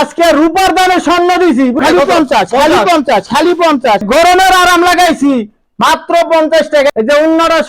আজকে রূপার দামে স্বর্ণ দিছি খালি পঞ্চাশ খালি পঞ্চাশ? পঞ্চাশ খালি পঞ্চাশ। গরমের আরাম লাগাইছি মাত্র পঞ্চাশ টাকা। এই যে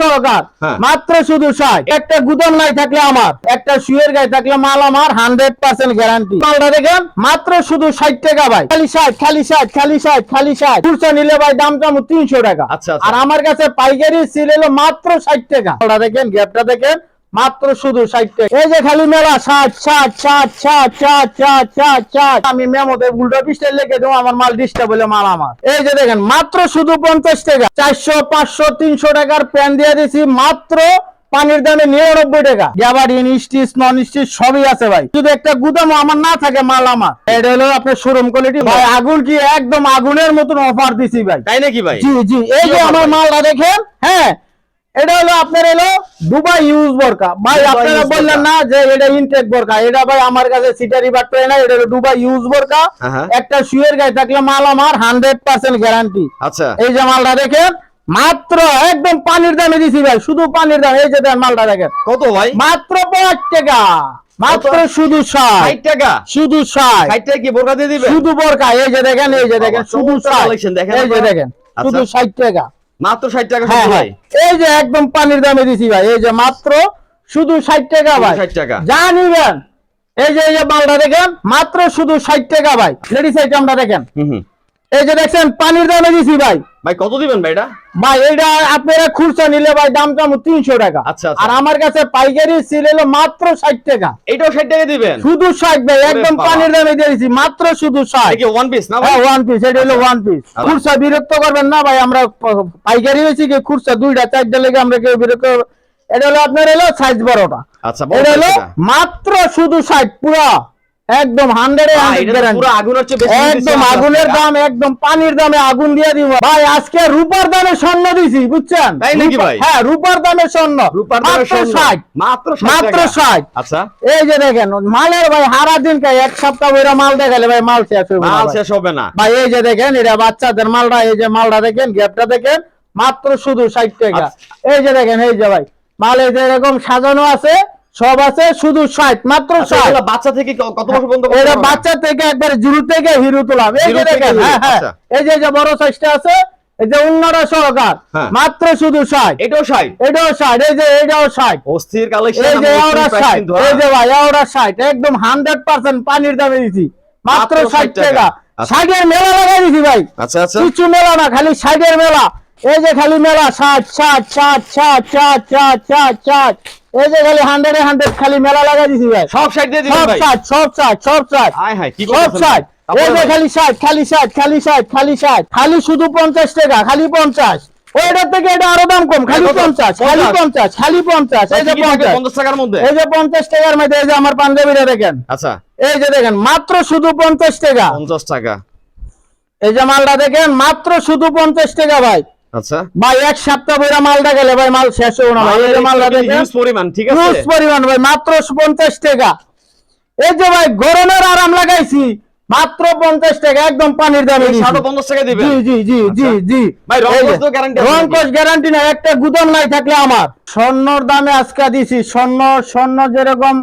সহকার হ্যাঁ। মাত্র শুধু ষাট। একটা গুদাম নাই থাকলে আমার একটা শুয়ের গায়ে থাকলে মাল আমার হান্ড্রেড পার্সেন্ট গ্যারান্টি মালটা দেখেন মাত্র শুধু ষাট টাকা ভাই। খালি ষাট খালি ষাট খালি ষাট খালি ষাট। খুচরা নিলে ভাই দাম তিনশো টাকা। আচ্ছা, আচ্ছা। আর আমার কাছে পাইকারি সিল এলো মাত্র ষাট টাকা। দেখেন গ্যাপটা দেখেন। মাত্র শুধু ষাট টাকা। এই যে খালি মেলা ষাট ষাট ষাট ষাট ষাট ষাট ষাট ষাট। আমি মেমোতে উল্টো পিস্টে লিখে দেবো আমার মাল ডিস্টার্ব বলে মাল আমার এই যে দেখেন মাত্র শুধু পঞ্চাশ টাকা। চারশো পাঁচশো তিনশো টাকার প্যান দিয়ে দিছি মাত্র পানির দামে নিরানব্বই টাকা। গ্যাবার ইন স্টিচ নন স্টিচ সবই আছে ভাই। শুধু একটা গুদামও আমার না থাকে মাল আমার এটা হলো আপনার শোরুম কোয়ালিটি ভাই আগুন কি একদম আগুনের মতন অফার দিছি ভাই। তাই নাকি ভাই? জি জি এই যে আমার? মালটা দেখেন হ্যাঁ এটা হলো আপনার হলো দুবাই ইউজ বোরকা। ভাই আপনারা বললেন না যে এটা ইনটেক বোরকা। এটা ভাই আমার কাছে সিটারি বাট না এটা হলো দুবাই ইউজ বোরকা। একটা শুয়ের গায়ে থাকলে মাল আমার হান্ড্রেড পার্সেন্ট গ্যারান্টি আচ্ছা। এই যে মালটা দেখেন মাত্র একদম পানির দামে দিছি ভাই শুধু পানির দাম। এই যে দেন মালটা দেখেন। কত ভাই? মাত্র পাঁচ টাকা। মাত্র শুধু ষাট। ষাট টাকা? শুধু ষাট। ষাট টাকা কি বোরকা দিয়ে দিবে শুধু বোরকা। এই যে দেখেন এই যে দেখেন শুধু চমৎকার ষাট। collection, দেখেন এই যে দেখেন আচ্ছা। শুধু ষাট টাকা। মাত্র ষাট টাকা হ্যাঁ হ্যাঁ। ভাই। এই যে একদম পানির দামে দিছি ভাই এই যে মাত্র শুধু ষাট টাকা ভাই। 60 টাকা। যা নিবেন এই যে এই যে মালটা দেখেন মাত্র শুধু ষাট টাকা ভাই। লেডিস আইটেমটা দেখেন। হুম হুম। এই যে দেখছেন পানির দামে দিছি ভাই। ভাই কত দিবেন ভাই এটা? ভাই এটা আপনারা খুচরা নিলে ভাই দাম টাম তিনশো টাকা। আচ্ছা, আচ্ছা। আর আমার কাছে পাইকারি সিল এলো মাত্র ষাট টাকা। এটাও ষাট টাকা দিবেন? শুধু ষাট ভাই একদম পানির দামে দিয়ে দিছি মাত্র শুধু ষাট। ওয়ান পিস না ভাই? হ্যাঁ ওয়ান পিস এটা হলো ওয়ান পিস। খুচরা বিরক্ত করবেন না ভাই আমরা পাইকারি হয়েছি কি খুচরা দুইটা চারটা লেগে আমরা কেউ বিরক্ত এটা হলো আপনার হলো সাইজ বড়টা আচ্ছা এটা হলো মাত্র শুধু ষাট পুরা। একদম হান্ড্রেড একদম আগুনের দাম একদম পানির দামে আগুন দিয়ে দিব। ভাই আজকে রূপার দামে স্বর্ণ দিছি বুঝছেন? তাই নাকি ভাই? হ্যাঁ রূপার দামে স্বর্ণ। রূপার মাত্র ষাট। মাত্র মাত্র ষাট। আচ্ছা। এই যে দেখেন মালের ভাই হারা দিন এক সপ্তাহ ধরে মাল দেখালে ভাই মাল শেষ হইব না মাল শেষ হবে না। ভাই এই যে দেখেন এটা বাচ্চাদের মালটা এই যে মালটা দেখেন গ্যাপটা দেখেন মাত্র শুধু ষাট টাকা। আচ্ছা। এই যে দেখেন এই যে ভাই মাল এই যে এরকম সাজানো আছে সব আছে শুধু ষাট মাত্র আচ্ছা, ষাট। বাচ্চা থেকে কত বছর পর্যন্ত এটা বাচ্চা থেকে একবার জিরো থেকে হিরো তোলাম। এই যে দেখেন হ্যাঁ হ্যাঁ। এই যে বড় সাইজটা আছে এই যে উন্নরা সহকার। মাত্র শুধু ষাট। এটাও ষাট? এটাও ষাট এই যে এটাও ষাট। অস্থির কালেকশন এই যে ষাট এই যে ভাই ষাট একদম হান্ড্রেড পার্সেন্ট পানির দামে দিছি। মাত্র ষাট 60 টাকা। টাকা। আচ্ছা। ষাটের মেলা লাগাই দিছি ভাই। আচ্ছা আচ্ছা। কিছু মেলা না খালি ষাটের মেলা। এই যে খালি মেলা ষাট ষাট ষাট ষাট ষাট ষাট ষাট ষাট। এই যে খালি হান্ড্রেডে হান্ড্রেড খালি মেলা দিছি ভাই। সব ষাট দিয়ে সব ভাই। সব ষাট সব ষাট। আয় কি সব করতেছেন এই যে খালি খালি খালি খালি শুধু পঞ্চাশ টাকা খালি পঞ্চাশ। ওইটার থেকে এটা আরও দাম কম। খালি পঞ্চাশ খালি পঞ্চাশ? খালি পঞ্চাশ। এই যে পঞ্চাশ। পঞ্চাশ টাকার মধ্যে? এই যে পঞ্চাশ টাকার মধ্যে এই যে আমার পাঞ্জাবিটা দেখেন। আচ্ছা। এই যে দেখেন মাত্র শুধু পঞ্চাশ টাকা। পঞ্চাশ টাকা। এই যে মালটা দেখেন মাত্র শুধু পঞ্চাশ টাকা ভাই। আচ্ছা। ভাই এক সপ্তাহ বইরা মালটা গেলে ভাই মাল শেষ হবে না ভাই। এই মালটা দেখেন পরিমাণ ঠিক আছে? হিউজ পরিমাণ ভাই মাত্র পঞ্চাশ টাকা। এই যে ভাই গরমের আরাম লাগাইছি মাত্র পঞ্চাশ টাকা একদম পানির দামে এই দিছি। শার্টও পঞ্চাশ টাকা দিবেন? জি জি জি জি আচ্ছা। জি। ভাই, গ্যারান্টি না একটা গুদাম নাই থাকলে আমার। স্বর্ণর দামে আজকে দিছি স্বর্ণ স্বর্ণ যেরকম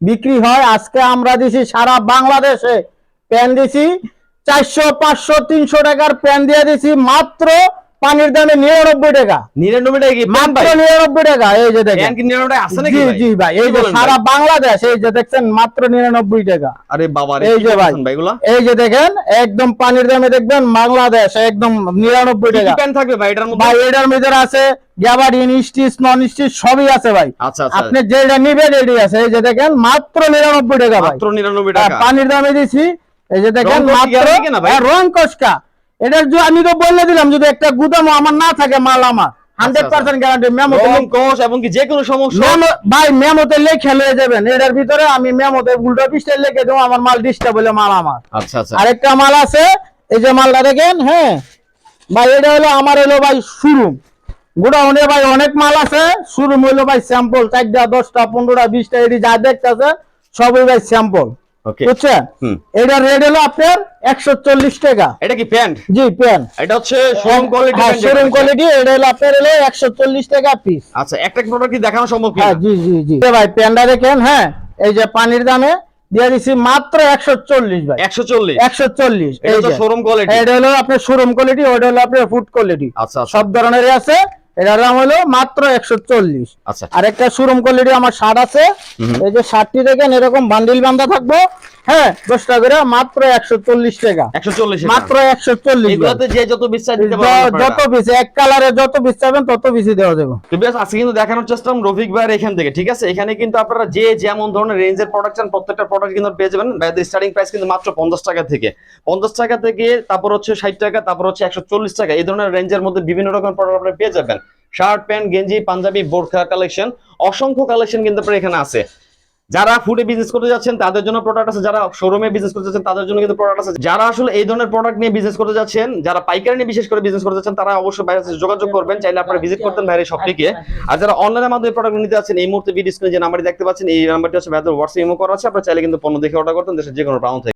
বিক্রি হয় আজকে আমরা দিছি সারা বাংলাদেশে। প্যান দিছি চারশো পাঁচশো তিনশো টাকার প্যান দিয়ে দিছি মাত্র পানির দামে নিরানব্বই টাকা। নিরানব্বই টাকা কি? মাত্র নিরানব্বই টাকা এই যে দেখেন। জি ভাই? জি ভাই এই যে সারা বাংলাদেশ এই যে দেখছেন মাত্র নিরানব্বই টাকা। আরে বাবা এই যে ভাই এই যে দেখেন একদম পানির দামে দেখবেন বাংলাদেশ একদম নিরানব্বই টাকা। প্যান থাকবে ভাই? এটার মধ্যে? ভাই এটার ভিতরে আছে গ্যাবার্ডিন স্টিচ নন স্টিচ সবই আছে ভাই। আচ্ছা আচ্ছা। আপনি যেটা নিবেন এটি আছে। এই যে দেখেন মাত্র নিরানব্বই টাকা ভাই। মাত্র নিরানব্বই টাকা। পানির দামে দিছি এই যে দেখেন মাত্র রং কষকা এটার যে আমি তো বলে দিলাম যদি একটা গুদাম আমার না থাকে মাল আমার। হান্ড্রেড পার্সেন্ট গ্যারান্টি কোষ এবং কি যে কোনো সমস্যা? মেমো ভাই মেমোতে লেখে লয়ে যাবেন। এটার ভিতরে আমি মেমোতে উল্টো পিস্টে লিখে দেবো আমার মাল ডিস্টার্ব বলে মাল আমার। আচ্ছা আচ্ছা। আরেকটা মাল আছে এই যে মালটা দেখেন হ্যাঁ। ভাই এটা হলো আমার হলো ভাই শোরুম গোডাউনে ভাই অনেক মাল আছে শোরুম হইল ভাই স্যাম্পল চারটা দশটা পনেরোটা বিশটা এটি যা দেখতেছে সবই ভাই স্যাম্পল বুঝছেন। রেট হলো আপনার একশো চল্লিশ টাকা। এটা কি প্যান্ট? জি এটা হচ্ছে শোরুম কোয়ালিটি শোরুম কোয়ালিটি এটা হলো আপনার হলো একশো চল্লিশ টাকা পিস আচ্ছা একটা প্রোডাক্ট কি দেখানো সম্ভব হ্যাঁ জি জি জি। ভাই দেখেন হ্যাঁ এই যে পানির দামে দিয়ে দিছি মাত্র একশো চল্লিশ ভাই একশো চল্লিশ একশো চল্লিশ এটা শোরুম কোয়ালিটি এটা হলো আপনার শোরুম কোয়ালিটি ওটা হলো আপনার ফুড কোয়ালিটি আচ্ছা আচ্ছা। সব ধরনেরই আছে। এটার দাম হলো মাত্র একশো চল্লিশ। আচ্ছা। আর একটা শোরুম কোয়ালিটি আমার শার্ট আছে। এই যে শার্টটি দেখেন এরকম বান্ডিল বান্ধা থাকব। হ্যাঁ দশটা করে মাত্র একশো চল্লিশ টাকা। একশো চল্লিশ মাত্র একশো চল্লিশ যত বেশি এক কালারে যত বেশি চাবেন তত বেশি দেওয়া যাবে। তো বেশ আজকে কিন্তু দেখানোর চেষ্টা রফিক ভাইয়ের এখান থেকে ঠিক আছে? এখানে কিন্তু আপনারা যে যেমন ধরনের রেঞ্জের প্রোডাক্ট চান প্রত্যেকটা প্রোডাক্ট কিন্তু পেয়ে যাবেন। ভাইদের স্টার্টিং প্রাইস কিন্তু মাত্র পঞ্চাশ টাকা থেকে। পঞ্চাশ টাকা থেকে তারপর হচ্ছে ষাট টাকা তারপর হচ্ছে একশো চল্লিশ টাকা। এই ধরনের রেঞ্জের মধ্যে বিভিন্ন রকমের প্রোডাক্ট আপনারা পেয়ে যাবেন। শার্ট প্যান্ট গেঞ্জি পাঞ্জাবি বোরখা কালেকশন অসংখ্য কালেকশন কিন্তু আপনার এখানে আছে। যারা ফুডে বিজনেস করতে যাচ্ছেন তাদের জন্য প্রোডাক্ট আছে। যারা শোরুমে বিজনেস করতে যাচ্ছেন তাদের জন্য কিন্তু প্রোডাক্ট আছে। যারা আসলে এই ধরনের প্রোডাক্ট নিয়ে বিজনেস করতে যাচ্ছেন যারা পাইকারি নিয়ে বিশেষ করে বিজনেস করতে যাচ্ছেন তারা অবশ্যই বাইরে যোগাযোগ করবেন। চাইলে আপনারা ভিজিট করতেন বাইরে সবটিকে আর যারা অনলাইনের মাধ্যমে প্রোডাক্ট নিতে আছেন এই মুহূর্তে ভিডিও স্ক্রিনে যে নাম্বারটি দেখতে পাচ্ছেন এই নাম্বারটি হচ্ছে ভাইদের হোয়াটসঅ্যাপ ইমো করা আছে। আপনারা চাইলে কিন্তু পণ্য দেখে অর্ডার করতেন দেশের যে কোনো প্রান্ত থেকে।